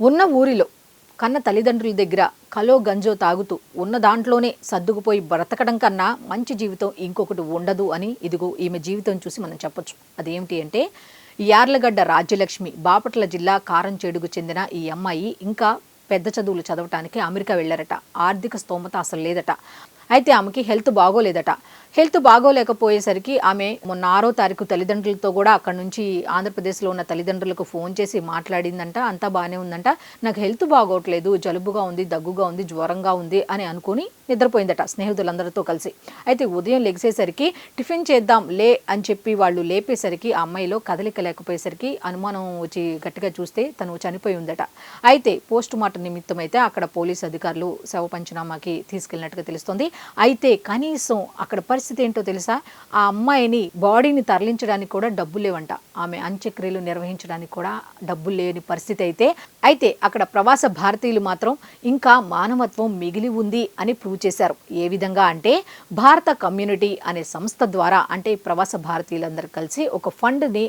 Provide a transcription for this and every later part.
ఉన్న ఊరిలో కన్న తల్లిదండ్రుల దగ్గర కలో గంజో తాగుతూ ఉన్న దాంట్లోనే సర్దుకుపోయి బ్రతకడం కన్నా మంచి జీవితం ఇంకొకటి ఉండదు అని ఇదిగో ఈమె జీవితం చూసి మనం చెప్పొచ్చు. అదేమిటి అంటే యార్లగడ్డ రాజ్యలక్ష్మి బాపట్ల జిల్లా కారంచేడుకు చెందిన ఈ అమ్మాయి ఇంకా పెద్ద చదువులు చదవటానికి అమెరికా వెళ్ళారట. ఆర్థిక స్తోమత అసలు లేదట. అయితే ఆమెకి హెల్త్ బాగోలేదట. హెల్త్ బాగోలేకపోయేసరికి ఆమె మొన్న ఆరో తారీఖు తల్లిదండ్రులతో కూడా అక్కడ నుంచి ఆంధ్రప్రదేశ్లో ఉన్న తల్లిదండ్రులకు ఫోన్ చేసి మాట్లాడిందంట. అంతా బాగానే ఉందంట. నాకు హెల్త్ బాగోట్లేదు జలుబుగా ఉంది దగ్గుగా ఉంది జ్వరంగా ఉంది అని అనుకుని నిద్రపోయిందట స్నేహితులందరితో కలిసి. అయితే ఉదయం లెగిసేసరికి టిఫిన్ చేద్దాం లే అని చెప్పి వాళ్ళు లేపేసరికి ఆ అమ్మాయిలో కదలిక లేకపోయేసరికి అనుమానం వచ్చి గట్టిగా చూస్తే తను చనిపోయి ఉందట. అయితే పోస్ట్ మార్టం నిమిత్తం అయితే అక్కడ పోలీస్ అధికారులు శవ పంచనామాకి తీసుకెళ్ళినట్టుగా తెలుస్తోంది. అయితే కనీసం అక్కడ పరిస్థితి ఏంటో తెలుసా? ఆ అమ్మాయిని బాడీని తరలించడానికి కూడా డబ్బు లేవంట. ఆమె అంత్యక్రియలు నిర్వహించడానికి కూడా డబ్బులు లేని పరిస్థితి అయితే అయితే అక్కడ ప్రవాస భారతీయులు మాత్రం ఇంకా మానవత్వం మిగిలి ఉంది అని ప్రూవ్ చేశారు. ఏ విధంగా అంటే భారత కమ్యూనిటీ అనే సంస్థ ద్వారా అంటే ప్రవాస భారతీయులందరూ కలిసి ఒక ఫండ్ని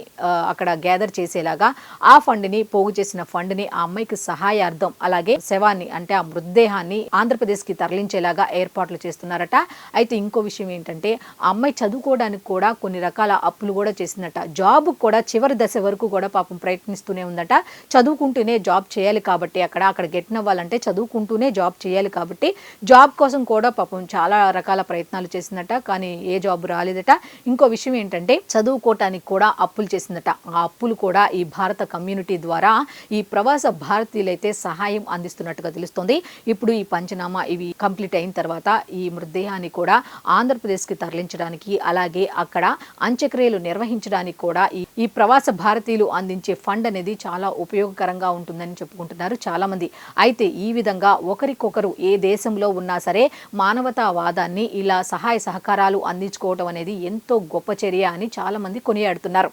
అక్కడ గ్యాదర్ చేసేలాగా ఆ ఫండ్ని పోగు చేసిన ఫండ్ని ఆ అమ్మాయికి సహాయార్థం అలాగే శవాన్ని అంటే ఆ మృతదేహాన్ని ఆంధ్రప్రదేశ్కి తరలించేలాగా ఏర్పాట్లు చేస్తున్నారట. అయితే ఇంకో విషయం ఏంటంటే ఆ అమ్మాయి చదువుకోవడానికి కూడా కొన్ని రకాల అప్పులు కూడా చేసిందట. జాబ్ కూడా చివరి దశ వరకు కూడా పాపం ప్రయత్నిస్తూనే ఉందట. చదువుకుంటూనే జాబ్ చేయాలి కాబట్టి అక్కడ అక్కడ గెట్టిన వాళ్ళంటే చదువుకుంటూనే జాబ్ చేయాలి కాబట్టి జాబ్ కోసం కూడా పాపం చాలా రకాల ప్రయత్నాలు చేసిందట. కానీ ఏ జాబ్ రాలేదట. ఇంకో విషయం ఏంటంటే చదువుకోవటానికి కూడా అప్పులు చేసిందట. ఆ అప్పులు కూడా ఈ భారత కమ్యూనిటీ ద్వారా ఈ ప్రవాస భారతీయులైతే సహాయం అందిస్తున్నట్టుగా తెలుస్తోంది. ఇప్పుడు ఈ పంచనామా ఇవి కంప్లీట్ అయిన తర్వాత ఈ మృతదేహాన్ని కూడా ఆంధ్రప్రదేశ్కి తరలించడానికి అలాగే అక్కడ అంత్యక్రియలు నిర్వహించడానికి కూడా ఈ ప్రవాస భారతీయులు అందించే ఫండ్ అనేది చాలా ఉపయోగకరంగా ఉంటుందని చెప్పుకుంటున్నారు చాలామంది. అయితే ఈ విధంగా ఒకరికొకరు ఏ దేశంలో ఉన్నా సరే మానవతావాదాన్ని ఇలా సహాయ సహకారాలు అందించుకోవటం అనేది ఎంతో గొప్ప చర్య అని చాలామంది కొనియాడుతున్నారు.